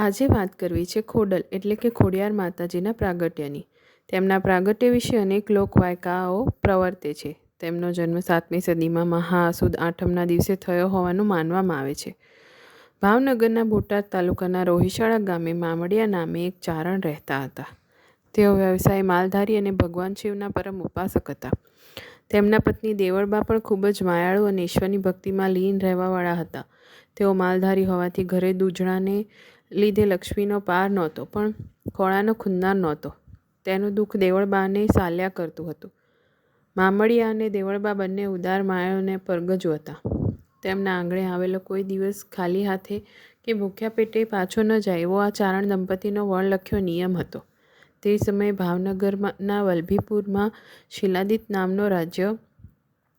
આજે વાત કરવી છે ખોડલ, એટલે કે ખોડિયાર માતાજીના પ્રાગટ્યની. તેમના પ્રાગટ્ય વિશે અનેક લોકવાયકાઓ પ્રવર્તે છે. તેમનો જન્મ સાતમી સદીમાં મહાસુદ આઠમના દિવસે થયો હોવાનું માનવામાં આવે છે. ભાવનગરના બોટાદ તાલુકાના રોહિશાળા ગામે મામડિયા નામે એક ચારણ રહેતા હતા. તેઓ વ્યવસાય માલધારી અને ભગવાન શિવના પરમ ઉપાસક હતા. તેમના પત્ની દેવળબા પણ ખૂબ જ માયાળુ અને ઈશ્વરની ભક્તિમાં લીન રહેવાવાળા હતા. તેઓ માલધારી હોવાથી ઘરે દૂધણાને લીધે લક્ષ્મીનો પાર નહોતો, પણ ખોળાનો ખુંદાર નહોતો. તેનું દુઃખ દેવળબાને સાલ્યા કરતું હતું. મામડિયા અને દેવળબા બંને ઉદાર માયાઓને પરગજો હતા. તેમના આંગણે આવેલો કોઈ દિવસ ખાલી હાથે કે ભૂખ્યા પેટે પાછો ન જાય એવો આ ચારણ દંપતીનો વણલખ્યો નિયમ હતો. તે સમયે ભાવનગરના વલભીપુરમાં શિલાદિત નામનો રાજ્ય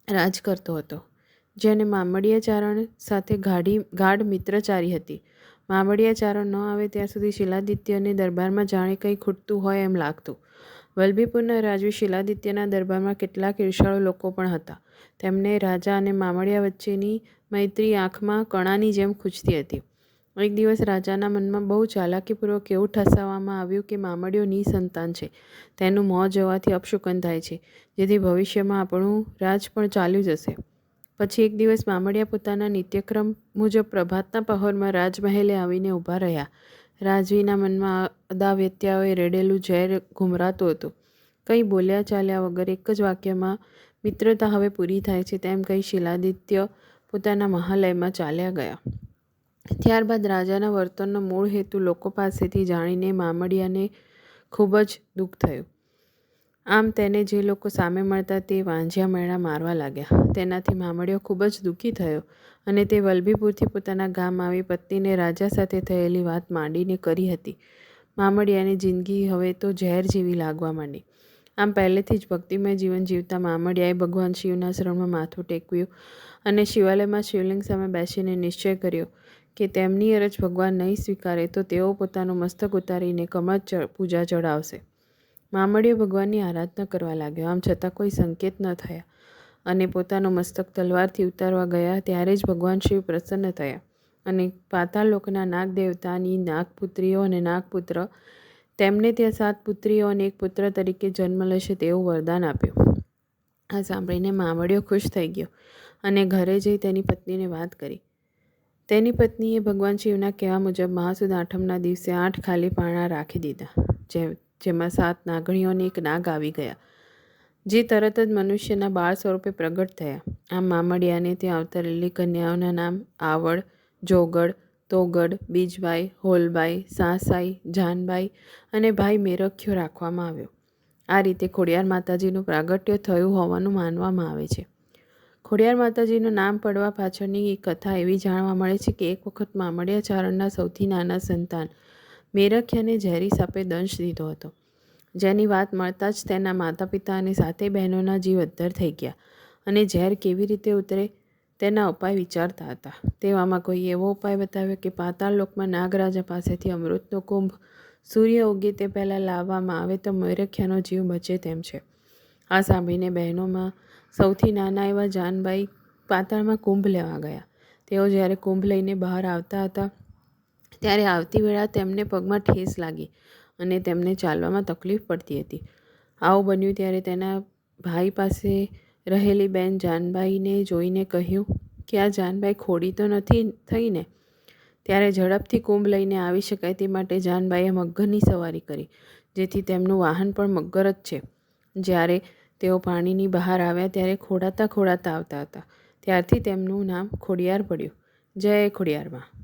રાજ કરતો હતો, જેને મામડિયા ચારણ સાથે ગાઢી, ગાઢ મિત્રચારી હતી. મામડિયાચારણ ન આવે ત્યાં સુધી શિલાદિત્યને દરબારમાં જાણે કંઈ ખૂટતું હોય એમ લાગતું. વલભીપુરના રાજવી શિલાદિત્યના દરબારમાં કેટલાક ઈર્ષાળુ લોકો પણ હતા. તેમને રાજા અને મામડિયા વચ્ચેની મૈત્રી આંખમાં કણાની જેમ ખૂંચતી હતી. એક દિવસ રાજાના મનમાં બહુ ચાલાકીપૂર્વક એવું ઠસાવવામાં આવ્યું કે મામડિયો નિસંતાન છે. તેનું મોં જવાથી અપશુકન થાય છે. જેથી ભવિષ્યમાં આપણું રાજ પણ ચાલ્યું જશે. પછી એક દિવસ મામડિયા પોતાના નિત્યક્રમ મુજબ પ્રભાતના પહોરમાં રાજમહેલે આવીને ઊભા રહ્યા. રાજવીના મનમાં અદાવ્યત્યાઓએ રેડેલું ઝેર ઘુમરાતું હતું. કંઈ બોલ્યા ચાલ્યા વગર એક જ વાક્યમાં, મિત્રતા હવે પૂરી થાય છે તેમ કહી શિલાદિત્ય પોતાના મહાલયમાં ચાલ્યા ગયા. ત્યારબાદ રાજાના વર્તનનો મૂળ હેતુ લોકો પાસેથી જાણીને મામડિયાને ખૂબ જ દુઃખ થયું. આમ તેને જે લોકો સામે મળતા તે વાંઝિયા મેળા મારવા લાગ્યા. તેનાથી મામડિયો ખૂબ જ દુઃખી થયો અને તે વલભીપુરથી પોતાના ગામ આવી પત્નીને રાજા સાથે થયેલી વાત માંડીને કરી હતી. મામડિયાની જિંદગી હવે તો ઝેર જેવી લાગવા માંડી. આમ પહેલેથી જ ભક્તિમય જીવન જીવતા મામડિયાએ ભગવાન શિવના શરણમાં માથું ટેકવ્યું અને શિવાલયમાં શિવલિંગ સામે બેસીને નિશ્ચય કર્યો કે તેમની અરજ ભગવાન નહીં સ્વીકારે તો તેઓ પોતાનું મસ્તક ઉતારીને કમળ પૂજા ચડાવશે મામડીઓ ભગવાનની આરાધના કરવા લાગ્યો. આમ છતાં કોઈ સંકેત ન થયા અને પોતાનું મસ્તક તલવારથી ઉતારવા ગયા ત્યારે જ ભગવાન શિવ પ્રસન્ન થયા અને પાતાળ લોકના નાગ દેવતાની નાગપુત્રીઓ અને નાગપુત્ર, તેમને ત્યાં સાત પુત્રીઓ અને એક પુત્ર તરીકે જન્મ લેશે તેવું વરદાન આપ્યું. આ સાંભળીને મામડીઓ ખુશ થઈ ગયો અને ઘરે જઈ તેની પત્નીને વાત કરી. તેની પત્નીએ ભગવાન શિવના કહેવા મુજબ મહાસુદ આઠમના દિવસે આઠ ખાલી પાણા રાખી દીધા. જે જેમાં સાત નાગણીઓને એક નાગ આવી ગયા, જે તરત જ મનુષ્યના બાળ સ્વરૂપે પ્રગટ થયા. આમ મામડિયાને ત્યાં અવતરેલી કન્યાઓના નામ આવડ જોગડ તોગડ, બીજબાઈ, હોલબાઈ, સાસાઈ, જાનબાઈ અને ભાઈ મેરખ્યો રાખવામાં આવ્યો. આ રીતે ખોડિયાર માતાજીનું પ્રાગટ્ય થયું હોવાનું માનવામાં આવે છે. ખોડિયાર માતાજીનું નામ પડવા પાછળની કથા એવી જાણવા મળે છે કે એક વખત મામડિયા ચારણના સૌથી નાના સંતાન મેરખ્યાને ઝેરી સાપે દંશ દીધો હતો. જેની વાત મળતાં જ તેના માતા પિતા અને સાતે બહેનોના જીવ અદ્ધર થઈ ગયા અને ઝેર કેવી રીતે ઉતરે તેના ઉપાય વિચારતા હતા. તેવામાં કોઈ એવો ઉપાય બતાવ્યો કે પાતાળ લોકમાં નાગરાજા પાસેથી અમૃતનો કુંભ સૂર્ય ઉગે તે પહેલાં લાવવામાં આવે તો મયુરખ્યાનો જીવ બચે તેમ છે. આ સાંભળીને બહેનોમાં સૌથી નાના એવા જાનબાઈ પાતાળમાં કુંભ લેવા ગયા. તેઓ જ્યારે કુંભ લઈને બહાર આવતા હતા ત્યારે આવતી વેળા તેમને પગમાં ઠેસ લાગી અને તેમને ચાલવામાં તકલીફ પડતી હતી. આવું બન્યું ત્યારે તેના ભાઈ પાસે રહેલી બેન જાનબાઈને જોઈને કહ્યું કે આ જાનબાઈ ખોડી તો નથી થઈને. ત્યારે ઝડપથી કુંભ લઈને આવી શકાય તે માટે જાનબાઈએ મગરની સવારી કરી, જેથી તેમનું વાહન પણ મગર જ છે. જ્યારે તેઓ પાણીની બહાર આવ્યા ત્યારે ખોડાતા ખોડાતા આવતા હતા. ત્યારથી તેમનું નામ ખોડિયાર પડ્યું. જય ખોડિયારમાં.